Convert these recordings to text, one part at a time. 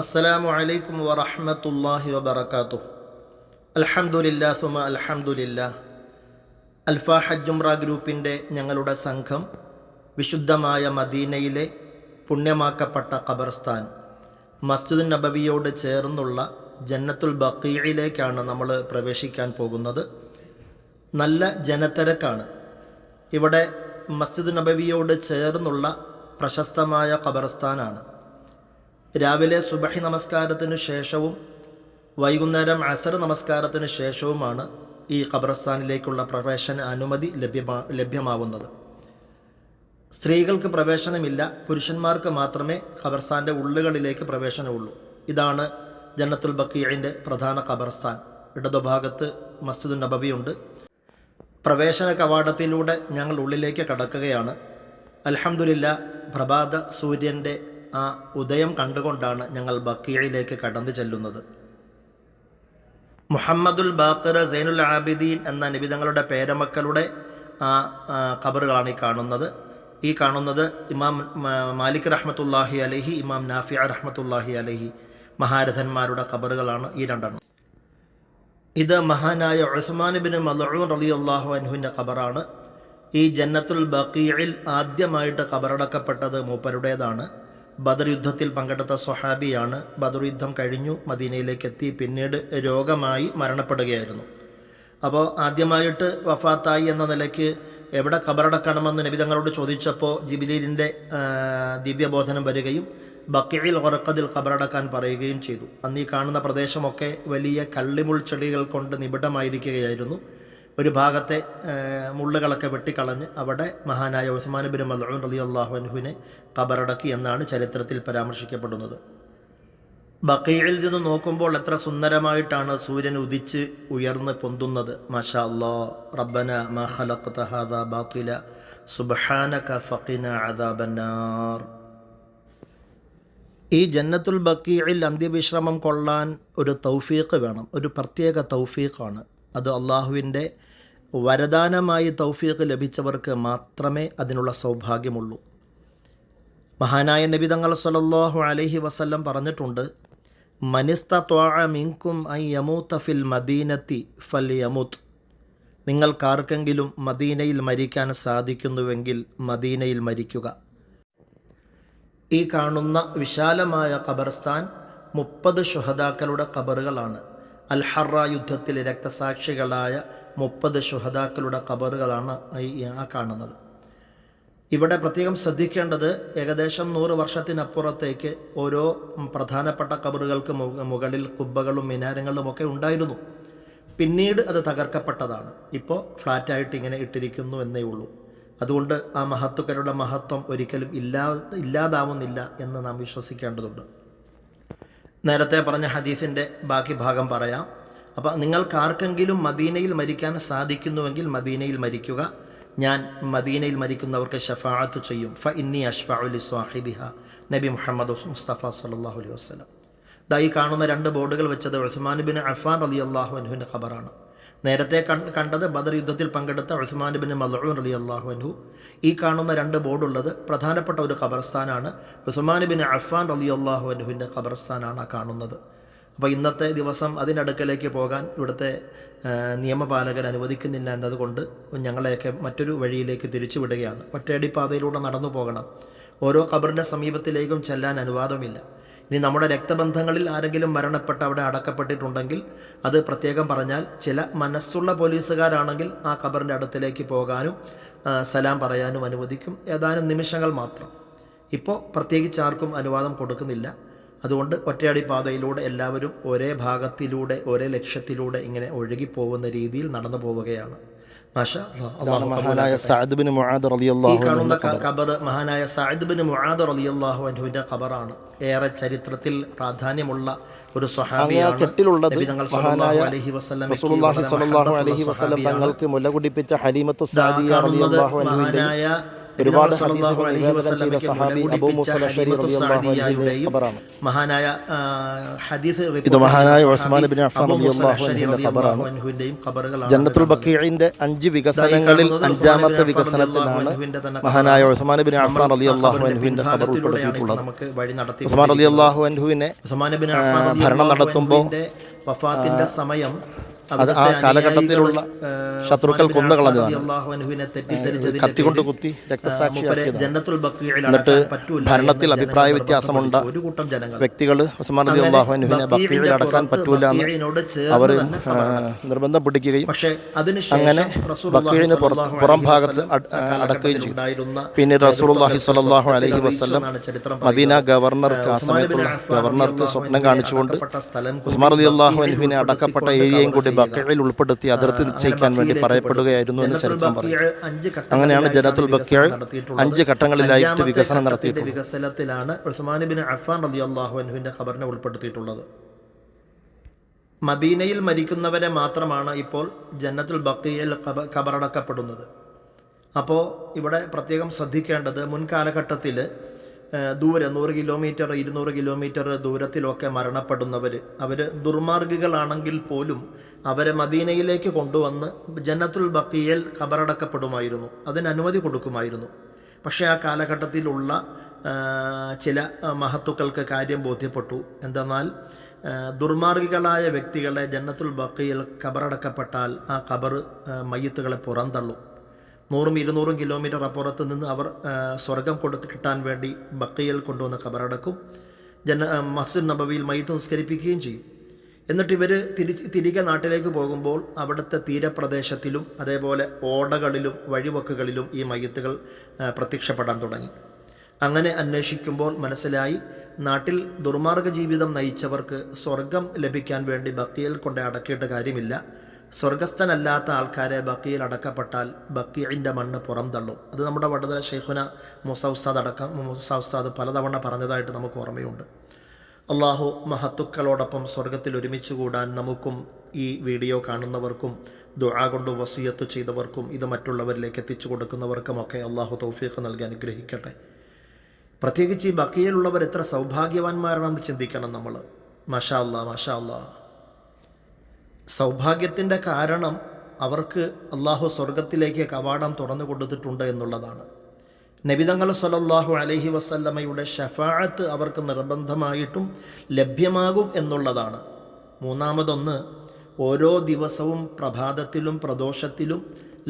അസ്സലാമു അലൈക്കും വറഹമത്തല്ലാഹി വബറകാതുഹു. അൽഹംദുലില്ലാ സുമ അൽഹംദുലില്ലാ അൽഫ ഹജ്ജുംറ ഗ്രൂപ്പിന്റെ ഞങ്ങളുടെ സംഘം വിശുദ്ധമായ മദീനയിലെ പുണ്യമാക്കപ്പെട്ട ഖബർസ്ഥാൻ മസ്ജിദുൻ നബവിയോട് ചേർന്നുള്ള ജന്നത്തുൽ ബക്കീയിലേക്കാണ് നമ്മൾ പ്രവേശിക്കാൻ പോകുന്നത്. നല്ല ജനത്തിരക്കാണ്. ഇവിടെ മസ്ജിദ് നബവിയോട് ചേർന്നുള്ള പ്രശസ്തമായ ഖബർസ്ഥാനാണ്. രാവിലെ സുബഹി നമസ്കാരത്തിനു ശേഷവും വൈകുന്നേരം അസർ നമസ്കാരത്തിനു ശേഷവുമാണ് ഈ ഖബർസ്ഥാനിലേക്കുള്ള പ്രവേശന അനുമതി ലഭ്യമാ ലഭ്യമാവുന്നത്. സ്ത്രീകൾക്ക് പ്രവേശനമില്ല പുരുഷന്മാർക്ക് മാത്രമേ ഖബർസ്ഥാന്റെ ഉള്ളുകളിലേക്ക് പ്രവേശനമുള്ളൂ. ഇതാണ് ജന്നത്തുൽ ബക്കീഴിന്റെ പ്രധാന ഖബർസ്ഥാൻ. ഇടതുഭാഗത്ത് മസ്ജിദ് നബവിയുണ്ട്. പ്രവേശന കവാടത്തിലൂടെ ഞങ്ങൾ ഉള്ളിലേക്ക് കടക്കുകയാണ്. അലഹമുല്ല പ്രഭാത സൂര്യന്റെ ആ ഉദയം കണ്ടുകൊണ്ടാണ് ഞങ്ങൾ ബക്കീഴിലേക്ക് കടന്നു ചെല്ലുന്നത്. മുഹമ്മദുൽ ബാക്കർ സൈനുൽ ആബിദീൻ എന്ന നിബിതങ്ങളുടെ പേരമക്കളുടെ ആ ഖബറുകളാണ് ഈ കാണുന്നത്. ഈ കാണുന്നത് ഇമാം മാലിക് റഹ്മത്തുല്ലാഹി അലഹി ഇമാം നാഫിയ റഹ്മത്തുല്ലാഹി അലഹി മഹാരഥന്മാരുടെ ഖബറുകളാണ് ഈ രണ്ടെണ്ണം. ഇത് മഹാനായ ഉസ്മാൻ ബിൻ മലൂൻ അലി അള്ളാഹു അൻഹുവിന്റെ ഖബറാണ്. ഈ ജന്നത്തുൽ ബക്കീയിൽ ആദ്യമായിട്ട് ഖബറടക്കപ്പെട്ടത് മൂപ്പരുടേതാണ്. ബദർ യുദ്ധത്തിൽ പങ്കെടുത്ത സ്വഹാബിയാണ് ബദർ യുദ്ധം കഴിഞ്ഞു മദീനയിലേക്ക് എത്തി പിന്നീട് രോഗമായി മരണപ്പെടുകയായിരുന്നു. അപ്പോൾ ആദ്യമായിട്ട് വഫാത്തായി എന്ന നിലയ്ക്ക് എവിടെ ഖബറടക്കണമെന്ന് നബിതങ്ങളോട് ചോദിച്ചപ്പോൾ ജിബിലീലിന്റെ ദിവ്യബോധനം വരികയും ബക്കിയിൽ ഉറക്കതിൽ ഖബറടക്കാൻ പറയുകയും ചെയ്തു. അന്ന് ഈ കാണുന്ന പ്രദേശമൊക്കെ വലിയ കള്ളിമുൾ ചെടികൾ കൊണ്ട് നിബിഡമായിരിക്കുകയായിരുന്നു. ഒരു ഭാഗത്തെ മുള്ളുകളൊക്കെ വെട്ടിക്കളഞ്ഞ് അവിടെ മഹാനായ ഉസ്മാൻ ബിൻ മലൂൻ റലി അള്ളാഹു അൻഹുവിനെ കബറടക്കി എന്നാണ് ചരിത്രത്തിൽ പരാമർശിക്കപ്പെടുന്നത്. ബക്കയിൽ നിന്ന് നോക്കുമ്പോൾ എത്ര സുന്ദരമായിട്ടാണ് സൂര്യൻ ഉദിച്ച് ഉയർന്ന് പൊന്തുന്നത്. മാഷാ അല്ലാ റബ്ബന മാ ഖലഖ്ത ഹാദാ ബാത്തില സുബ്ഹാനക ഫഖിന അദാബന്നാർ. ഈ ജന്നത്തുൽ ബക്കീഴിൽ അന്ത്യവിശ്രമം കൊള്ളാൻ ഒരു തൗഫീഖ് വേണം ഒരു പ്രത്യേക തൗഫീഖാണ്. അത് അള്ളാഹുവിന്റെ വരദാനമായി തൗഫീഖ് ലഭിച്ചവർക്ക് മാത്രമേ അതിനുള്ള സൗഭാഗ്യമുള്ളൂ. മഹാനായ നബി തങ്ങൾ സലല്ലാഹു അലഹി വസല്ലം പറഞ്ഞിട്ടുണ്ട് മനിസ്ത മിങ്കും ഐ യമൂത്ത ഫിൽ മദീനത്തി ഫൽ യമൂത്ത് നിങ്ങൾക്കാർക്കെങ്കിലും മദീനയിൽ മരിക്കാൻ സാധിക്കുന്നുവെങ്കിൽ മദീനയിൽ മരിക്കുക. ഈ കാണുന്ന വിശാലമായ ഖബർസ്ഥാൻ മുപ്പത് ഷുഹദാക്കളുടെ ഖബറുകളാണ്. അൽഹറ യുദ്ധത്തിലെ രക്തസാക്ഷികളായ മുപ്പത് ശുഹദാക്കളുടെ ഖബറുകളാണ് ഈ ആ കാണുന്നത്. ഇവിടെ പ്രത്യേകം ശ്രദ്ധിക്കേണ്ടത് ഏകദേശം നൂറ് വർഷത്തിനപ്പുറത്തേക്ക് ഓരോ പ്രധാനപ്പെട്ട കബറുകൾക്ക് മുകളിൽ കുബ്ബകളും മിനാരങ്ങളും ഒക്കെ ഉണ്ടായിരുന്നു. പിന്നീട് അത് തകർക്കപ്പെട്ടതാണ്. ഇപ്പോൾ ഫ്ലാറ്റായിട്ട് ഇങ്ങനെ ഇട്ടിരിക്കുന്നു എന്നേ ഉള്ളൂ. അതുകൊണ്ട് ആ മഹത്തുക്കളുടെ മഹത്വം ഒരിക്കലും ഇല്ലാ ഇല്ലാതാവുന്നില്ല എന്ന് നാം വിശ്വസിക്കേണ്ടതുണ്ട്. നേരത്തെ പറഞ്ഞ ഹദീസിന്റെ ബാക്കി ഭാഗം പറയാം. അപ്പോൾ നിങ്ങൾക്കാർക്കെങ്കിലും മദീനയിൽ മരിക്കാൻ സാധിക്കുന്നുവെങ്കിൽ മദീനയിൽ മരിക്കുക. ഞാൻ മദീനയിൽ മരിക്കുന്നവർക്ക് ഷഫാഅത്ത് ചെയ്യും. ഫ ഇന്നി അഷ്ഫഅലി സ്വാഹിബിഹ. നബി മുഹമ്മദ് മുസ്തഫ സല്ലല്ലാഹു അലൈഹി വസല്ലം. ദാ കാണുന്ന രണ്ട് ബോർഡുകൾ വെച്ചത് ഉസ്മാൻ ബിൻ അഫാൻ അലി അള്ളാഹു അനുവിന്റെ ഖബറാണ്. നേരത്തെ കണ്ടത് ബദർ യുദ്ധത്തിൽ പങ്കെടുത്ത ഉസ്മാൻ ബിൻ മലൂൻ അലി അള്ളാഹു അൻഹു. ഈ കാണുന്ന രണ്ട് ബോർഡുള്ളത് പ്രധാനപ്പെട്ട ഒരു ഖബർസ്ഥാനാണ്. ഉസ്മാൻ ബിൻ അഫ്ഫാൻ അലി അള്ളാഹു അൻഹുവിന്റെ ഖബർസ്ഥാനാണ് ആ കാണുന്നത്. അപ്പോൾ ഇന്നത്തെ ദിവസം അതിനടുക്കലേക്ക് പോകാൻ ഇവിടുത്തെ നിയമപാലകർ അനുവദിക്കുന്നില്ല എന്നതുകൊണ്ട് ഞങ്ങളെയൊക്കെ മറ്റൊരു വഴിയിലേക്ക് തിരിച്ചു വിടുകയാണ്. ഒറ്റയടിപ്പാതയിലൂടെ നടന്നു പോകണം. ഓരോ ഖബറിന്റെ സമീപത്തിലേക്കും ചെല്ലാൻ അനുവാദമില്ല. ഇനി നമ്മുടെ രക്തബന്ധങ്ങളിൽ ആരെങ്കിലും മരണപ്പെട്ട് അവിടെ അടക്കപ്പെട്ടിട്ടുണ്ടെങ്കിൽ അത് പ്രത്യേകം പറഞ്ഞാൽ ചില മനസ്സുള്ള പോലീസുകാരാണെങ്കിൽ ആ ഖബറിന്റെ അടുത്തിലേക്ക് പോകാനും സലാം പറയാനും അനുവദിക്കും. ഏതാനും നിമിഷങ്ങൾ മാത്രം. ഇപ്പോൾ പ്രത്യേകിച്ച് ആർക്കും അനുവാദം കൊടുക്കുന്നില്ല. അതുകൊണ്ട് ഒറ്റയടി പാതയിലൂടെ എല്ലാവരും ഒരേ ഭാഗത്തിലൂടെ ഒരേ ലക്ഷ്യത്തിലൂടെ ഇങ്ങനെ ഒഴുകിപ്പോകുന്ന രീതിയിൽ നടന്നു പോവുകയാണ്. മഹാനായ സഅദ് ബിൻ മുആദ് റളിയല്ലാഹു കാണുന്ന ഖബർ. മഹാനായ സഅദ് ബിൻ മുആദ് റളിയല്ലാഹു അൻഹുവിന്റെ ഖബറാണ്. ഏറെ ചരിത്രത്തിൽ പ്രാധാന്യമുള്ള ഒരു സ്വഹാബിയാണ് തങ്ങൾ മഹാനായ റസൂലുള്ളാഹി സ്വല്ലല്ലാഹു അലൈഹി വസല്ലം തങ്ങൾക്ക് മുല കുടിപ്പിച്ച ഹലീമത്തു സാദിയ റളിയല്ലാഹു അൻഹുവിന്റെ ഒരുപാട് മഹാനായ ഹദീസ് ഇത് മഹാനായ ഉസ്മാൻ സഹാബി ബിൻ അഫ്ഫാൻ റളിയല്ലാഹു അൻഹുവിന്റെ ഖബറാണ്. ജന്നത്തുൽ ബഖീഇന്റെ അഞ്ച് വികസനങ്ങളിൽ അഞ്ചാമത്തെ വികസനത്തിലാണ് മഹാനായ ഉസ്മാൻ ബിൻ അഫ്ഫാൻ റളിയല്ലാഹു അൻഹുവിന്റെ ഖബർ ഉൾപ്പെടുത്തിയിട്ടുള്ളത്. നമുക്ക് വഴി നടത്തി ഉസ്മാൻ റളിയല്ലാഹു അൻഹുവിനെ ഭരണം നടത്തുമ്പോൾ വഫാത്തിന്റെ സമയം അത് ആ കാലഘട്ടത്തിലുള്ള ശത്രുക്കൾ കൊന്നു കളഞ്ഞതാണ്. തെറ്റിദ്ധരിച്ചതിന്റെ കത്തി കൊണ്ട് പേരിൽ, കുത്തി രക്തസാക്ഷി രക്തസാക്ഷിയാക്കിയതാണ് എന്നിട്ട് ഭരണത്തിൽ അഭിപ്രായ വ്യത്യാസമുണ്ട നിർബന്ധം പിടിച്ചു. ഒരു കൂട്ടം ജനങ്ങൾ വ്യക്തികൾ ഉസ്മാൻ ബക്കീഴിൽ അടക്കാൻ പറ്റൂല എന്ന് അവർ. നിർബന്ധം പിടിക്കുകയും അങ്ങനെ ബക്കീഴിന് പുറം ഭാഗത്ത് അടക്കുകയും ചെയ്തു പിന്നെ റസൂലുള്ളാഹി സ്വല്ലല്ലാഹു അലഹി വസ്ലം മദീന. ഗവർണർക്ക് ആ സമയത്തുള്ള ഗവർണർക്ക് സ്വപ്നം കാണിച്ചുകൊണ്ട് ഉസ്മാൻ അൻഹുവിനെ അടക്കപ്പെട്ട ഏരിയയും കൂടി. ബക്കയിൽ ഉൾപ്പെടുത്തി അതിർത്തി നിശ്ചയിക്കാൻ വേണ്ടി പറയപ്പെടുകയായിരുന്നു എന്ന് ചരിത്രം പറയുന്നു അങ്ങനെയാണ് ജനത്തുൽ ബക്കിയ അഞ്ച് ഘട്ടങ്ങളിലായിട്ട് വികസനം നടത്തിയിട്ടുള്ളത്. വികസനത്തിലാണ് ഖബറിനെ ഉൾപ്പെടുത്തിയിട്ടുള്ളത്. മദീനയിൽ മരിക്കുന്നവരെ മാത്രമാണ് ഇപ്പോൾ ജന്നത്തുൽ ബക്കിയിൽ കബറടക്കപ്പെടുന്നത് ഖബറടക്കപ്പെടുന്നത്. അപ്പോൾ ഇവിടെ പ്രത്യേകം ശ്രദ്ധിക്കേണ്ടത് മുൻകാലഘട്ടത്തിൽ ദൂരെ നൂറ് കിലോമീറ്റർ ഇരുന്നൂറ് കിലോമീറ്റർ ദൂരത്തിലൊക്കെ മരണപ്പെടുന്നവർ അവർ ദുർമാർഗികളാണെങ്കിൽ പോലും അവരെ മദീനയിലേക്ക് കൊണ്ടുവന്ന് ജന്നത്തുൽ ബക്കിയൽ ഖബറടക്കപ്പെടുമായിരുന്നു അതിന് അനുമതി കൊടുക്കുമായിരുന്നു. പക്ഷേ ആ കാലഘട്ടത്തിലുള്ള ചില മഹത്തുക്കൾക്ക് കാര്യം ബോധ്യപ്പെട്ടു. എന്തെന്നാൽ ദുർമാർഗികളായ വ്യക്തികളെ ജന്നത്തുൽ ബക്കിയിൽ ഖബറടക്കപ്പെട്ടാൽ ആ ഖബർ ആ, മയ്യത്തുകളെ പുറന്തള്ളും. നൂറും ഇരുന്നൂറും കിലോമീറ്റർ അപ്പുറത്ത് നിന്ന് അവർ സ്വർഗം കൊടു കിട്ടാൻ വേണ്ടി ബക്കയിൽ കൊണ്ടുവന്ന് ഖബറടക്കും ജന മസ്ജിദ് നബവിയിൽ മയ്യത്ത് നിസ്കരിപ്പിക്കുകയും ചെയ്യും. എന്നിട്ട് ഇവർ തിരിച്ച് തിരികെ നാട്ടിലേക്ക് പോകുമ്പോൾ അവിടുത്തെ തീരപ്രദേശത്തിലും അതേപോലെ ഓടകളിലും വഴിവക്കുകളിലും ഈ മയ്യത്തുകൾ പ്രത്യക്ഷപ്പെടാൻ തുടങ്ങി. അങ്ങനെ അന്വേഷിക്കുമ്പോൾ മനസ്സിലായി നാട്ടിൽ ദുർമാർഗ ജീവിതം നയിച്ചവർക്ക് സ്വർഗം ലഭിക്കാൻ വേണ്ടി ബക്കിയിൽ കൊണ്ട് അടക്കിയിട്ട് കാര്യമില്ല. സ്വർഗസ്ഥനല്ലാത്ത ആൾക്കാരെ ബക്കിയിൽ അടക്കപ്പെട്ടാൽ ബക്കിയിന്റെ മണ്ണ് പുറം തള്ളും. അത് നമ്മുടെ വടതല ഷെയ്ഖുന മൂസ ഉസ്താദ് അടക്കം മൂസ ഉസ്താദ് പലതവണ പറഞ്ഞതായിട്ട് നമുക്ക് ഓർമ്മയുണ്ട്. അള്ളാഹു മഹത്തുക്കളോടൊപ്പം സ്വർഗത്തിൽ ഒരുമിച്ച് കൂടാൻ നമുക്കും ഈ വീഡിയോ കാണുന്നവർക്കും ദുആ കൊണ്ട് വസീയത്ത് ചെയ്തവർക്കും ഇത് മറ്റുള്ളവരിലേക്ക് എത്തിച്ചു കൊടുക്കുന്നവർക്കുമൊക്കെ അള്ളാഹു തൗഫീഖ് നൽകി അനുഗ്രഹിക്കട്ടെ. പ്രത്യേകിച്ച് ഈ ബക്കിയിലുള്ളവർ എത്ര സൗഭാഗ്യവാന്മാരാണെന്ന് ചിന്തിക്കണം നമ്മൾ. മഷാ അല്ലാ മഷാ അല്ലാ സൗഭാഗ്യത്തിന്റെ കാരണം അവർക്ക് അള്ളാഹു സ്വർഗത്തിലേക്ക് കവാടം തുറന്നു കൊടുത്തിട്ടുണ്ട് എന്നുള്ളതാണ്. നബിതങ്ങൾ സലല്ലാഹു അലഹി വസല്ലമയുടെ ഷഫാഅത്ത് അവർക്ക് നിർബന്ധമായിട്ടും ലഭ്യമാകും എന്നുള്ളതാണ്. മൂന്നാമതൊന്ന് ഓരോ ദിവസവും പ്രഭാതത്തിലും പ്രദോഷത്തിലും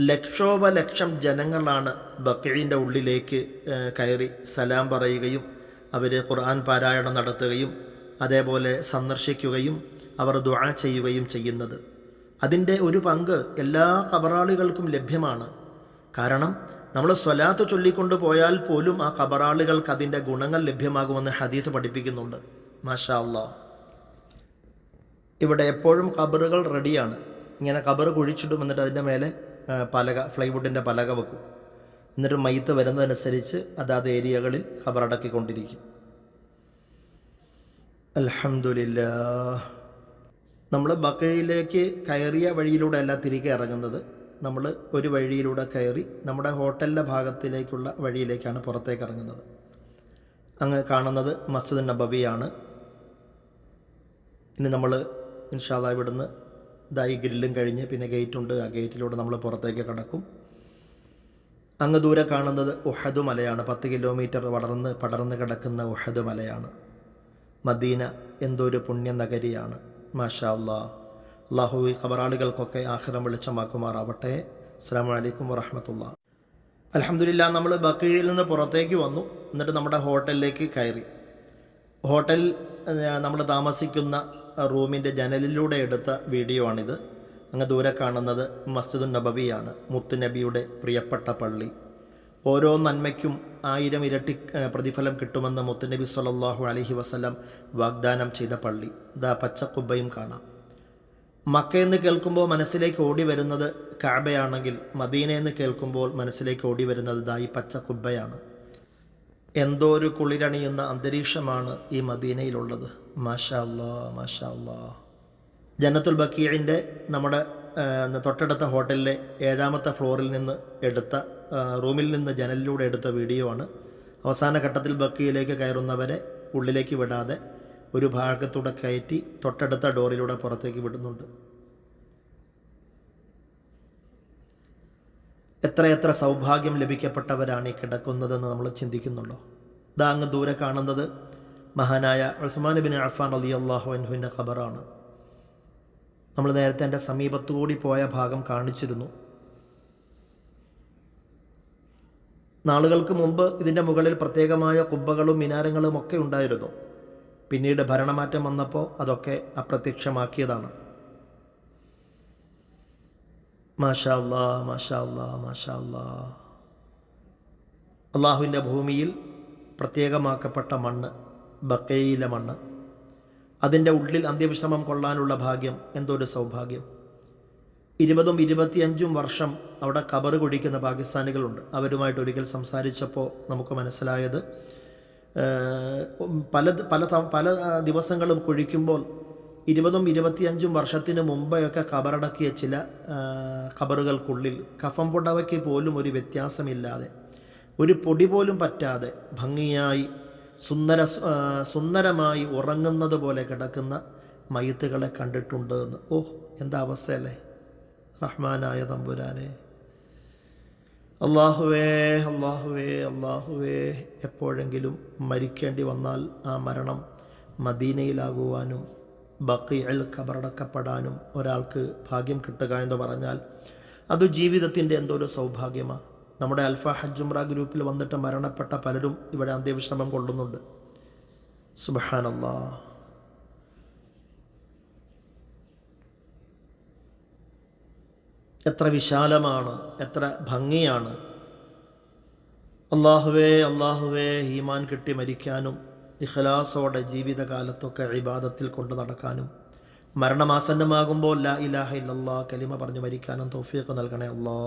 ലക്ഷോപലക്ഷം ജനങ്ങളാണ് ബക്കീന്റെ ഉള്ളിലേക്ക് കയറി സലാം പറയുകയും അവർ ഖുർആൻ പാരായണം നടത്തുകയും അതേപോലെ സന്ദർശിക്കുകയും അവർ ദുആ ചെയ്യുകയും ചെയ്യുന്നത്. അതിന്റെ ഒരു പങ്ക് എല്ലാ കബറാളികൾക്കും ലഭ്യമാണ്. കാരണം നമ്മൾ സ്വലാത്ത് ചൊല്ലിക്കൊണ്ട് പോയാൽ പോലും ആ കബറാളുകൾക്ക് അതിന്റെ ഗുണങ്ങൾ ലഭ്യമാകുമെന്ന് ഹദീസ് പഠിപ്പിക്കുന്നുണ്ട്. മാഷാ ഇവിടെ എപ്പോഴും കബറുകൾ റെഡിയാണ്. ഇങ്ങനെ കബറ് കുഴിച്ചിടും എന്നിട്ട് അതിന്റെ മേലെ പലക ഫ്ലൈവുഡിന്റെ പലക വെക്കും. എന്നിട്ട് മയ്യത്ത് വരുന്നതനുസരിച്ച് അതാത് ഏരിയകളിൽ കബറടക്കിക്കൊണ്ടിരിക്കും അലഹമില്ല നമ്മൾ ബക്കയിലേക്ക് കയറിയ വഴിയിലൂടെ അല്ല തിരികെ ഇറങ്ങുന്നത്. നമ്മൾ ഒരു വഴിയിലൂടെ കയറി നമ്മുടെ ഹോട്ടലിന്റെ ഭാഗത്തിലേക്കുള്ള വഴിയിലേക്കാണ് പുറത്തേക്ക് ഇറങ്ങുന്നത്. അങ്ങ് കാണുന്നത് മസ്ജിദ് നബവിയാണ്. ഇനി നമ്മൾ ഇൻഷാല്ല ഇവിടുന്ന് ഇതായി ഗ്രില്ലും കഴിഞ്ഞ് പിന്നെ ഗേറ്റുണ്ട്. ആ ഗേറ്റിലൂടെ നമ്മൾ പുറത്തേക്ക് കടക്കും. അങ്ങ് ദൂരെ കാണുന്നത് ഉഹദ് മലയാണ്. പത്ത് കിലോമീറ്റർ വളർന്ന് പടർന്ന് കിടക്കുന്ന ഉഹദ് മലയാണ്. മദീന എന്തൊരു പുണ്യ നഗരിയാണ് മാഷാ അല്ലാ അള്ളാഹു ഈ ഖബറാളികൾക്കൊക്കെ ആഖിറം വെളിച്ചമാക്കുമാറാവട്ടെ. അസ്സാം വലൈക്കും വറഹമത്തുള്ള അലഹമില്ല നമ്മൾ ബക്കീഴിൽ നിന്ന് പുറത്തേക്ക് വന്നു. എന്നിട്ട് നമ്മുടെ ഹോട്ടലിലേക്ക് കയറി. ഹോട്ടൽ നമ്മൾ താമസിക്കുന്ന റൂമിന്റെ ജനലിലൂടെ എടുത്ത വീഡിയോ ആണിത്. അങ്ങ് ദൂരെ കാണുന്നത് മസ്ജിദുൻ നബവിയാണ് മുത്തുനബിയുടെ പ്രിയപ്പെട്ട പള്ളി. ഓരോ നന്മയ്ക്കും ആയിരം ഇരട്ടി പ്രതിഫലം കിട്ടുമെന്ന് മുത്തുനബി സല്ലാഹു അലഹി വസ്ലം വാഗ്ദാനം ചെയ്ത പള്ളി. ദാ പച്ചക്കുബയും കാണാം. മക്ക എന്ന് കേൾക്കുമ്പോൾ മനസ്സിലേക്ക് ഓടി വരുന്നത് കാബയാണെങ്കിൽ മദീനയെന്ന് കേൾക്കുമ്പോൾ മനസ്സിലേക്ക് ഓടി വരുന്നത് ദാ ഈ പച്ച കുബ്ബയാണ്. എന്തോ ഒരു കുളിരണിയുന്ന അന്തരീക്ഷമാണ് ഈ മദീനയിലുള്ളത്. മാഷാ അല്ലാ മാഷാ അല്ലാ ജന്നത്തുൽ ബക്കീഴിന്റെ നമ്മുടെ തൊട്ടടുത്ത ഹോട്ടലിലെ ഏഴാമത്തെ ഫ്ലോറിൽ നിന്ന് എടുത്ത റൂമിൽ നിന്ന് ജനലിലൂടെ എടുത്ത വീഡിയോ ആണ് അവസാന ഘട്ടത്തിൽ ബക്കിയിലേക്ക് കയറുന്നവരെ ഉള്ളിലേക്ക് വിടാതെ ഒരു ഭാഗത്തൂടെ കയറ്റി തൊട്ടടുത്ത ഡോറിലൂടെ പുറത്തേക്ക് വിടുന്നുണ്ട്. എത്രയെത്ര സൗഭാഗ്യം ലഭിക്കപ്പെട്ടവരാണ് ഈ കിടക്കുന്നതെന്ന് നമ്മൾ ചിന്തിക്കുന്നുണ്ടോ? ഇതാ അങ്ങ് ദൂരെ കാണുന്നത് മഹാനായ ഉസ്മാൻ ബിൻ അഫാൻ അലി അള്ളാഹു അൻഹുവിന്റെ ഖബറാണ്. നമ്മൾ നേരത്തെ എന്റെ സമീപത്തുകൂടി പോയ ഭാഗം കാണിച്ചിരുന്നു. നാളുകൾക്ക് മുമ്പ് ഇതിന്റെ മുകളിൽ പ്രത്യേകമായ കുബ്ബകളും മിനാരങ്ങളും ഒക്കെ ഉണ്ടായിരുന്നു. പിന്നീട് ഭരണമാറ്റം വന്നപ്പോൾ അതൊക്കെ അപ്രത്യക്ഷമാക്കിയതാണ്. മാഷാല്ലാ മാഷാല്ലാ മാഷാല്ലാ അള്ളാഹുവിന്റെ ഭൂമിയിൽ പ്രത്യേകമാക്കപ്പെട്ട മണ്ണ് ബക്കയിലെ മണ്ണ്. അതിന്റെ ഉള്ളിൽ അന്ത്യവിശ്രമം കൊള്ളാനുള്ള ഭാഗ്യം എന്തൊരു സൗഭാഗ്യം. ഇരുപതും ഇരുപത്തിയഞ്ചും വർഷം അവിടെ കബറ് കുഴിക്കുന്ന പാകിസ്ഥാനികളുണ്ട്. അവരുമായിട്ട് ഒരിക്കൽ സംസാരിച്ചപ്പോൾ നമുക്ക് മനസ്സിലായത് പല പല പല ദിവസങ്ങളും കുഴിക്കുമ്പോൾ ഇരുപതും ഇരുപത്തിയഞ്ചും വർഷത്തിന് മുമ്പെയൊക്കെ കബറടക്കിയ ചില കബറുകൾക്കുള്ളിൽ കഫം പുടവയ്ക്ക് പോലും ഒരു വ്യത്യാസമില്ലാതെ ഒരു പൊടി പോലും പറ്റാതെ ഭംഗിയായി സുന്ദര സുന്ദരമായി ഉറങ്ങുന്നത് പോലെ കിടക്കുന്ന മയ്യത്തുകളെ കണ്ടിട്ടുണ്ട് എന്ന്. ഓഹ് എന്താ അവസ്ഥയല്ലേ? റഹ്മാനായ തമ്പുരാനെ. അള്ളാഹുവേ അള്ളാഹുവേ അള്ളാഹുവേ എപ്പോഴെങ്കിലും മരിക്കേണ്ടി വന്നാൽ ആ മരണം മദീനയിലാകുവാനും ബക്കിയൽ കബറടക്കപ്പെടാനും ഒരാൾക്ക് ഭാഗ്യം കിട്ടുക എന്ന് പറഞ്ഞാൽ അത് ജീവിതത്തിന്റെ എന്തോ ഒരു സൗഭാഗ്യമാണ് നമ്മുടെ അൽഫ ഹജ്ജുമ്ര ഗ്രൂപ്പിൽ വന്നിട്ട് മരണപ്പെട്ട പലരും ഇവിടെ അന്ത്യവിശ്രമം കൊള്ളുന്നുണ്ട്. സുബഹാനല്ലാ. എത്ര വിശാലമാണ് എത്ര ഭംഗിയാണ്. അള്ളാഹുവേ അള്ളാഹുവേ ഈമാൻ കിട്ടി മരിക്കാനും ഇഖലാസോടെ ജീവിതകാലത്തൊക്കെ ഇബാദത്തിൽ കൊണ്ട് നടക്കാനും മരണമാസന്നമാകുമ്പോൾ ലാ ഇലാഹ ഇല്ലല്ലാ കലിമ പറഞ്ഞു മരിക്കാനും തോഫിയൊക്കെ നൽകണേ അല്ലാ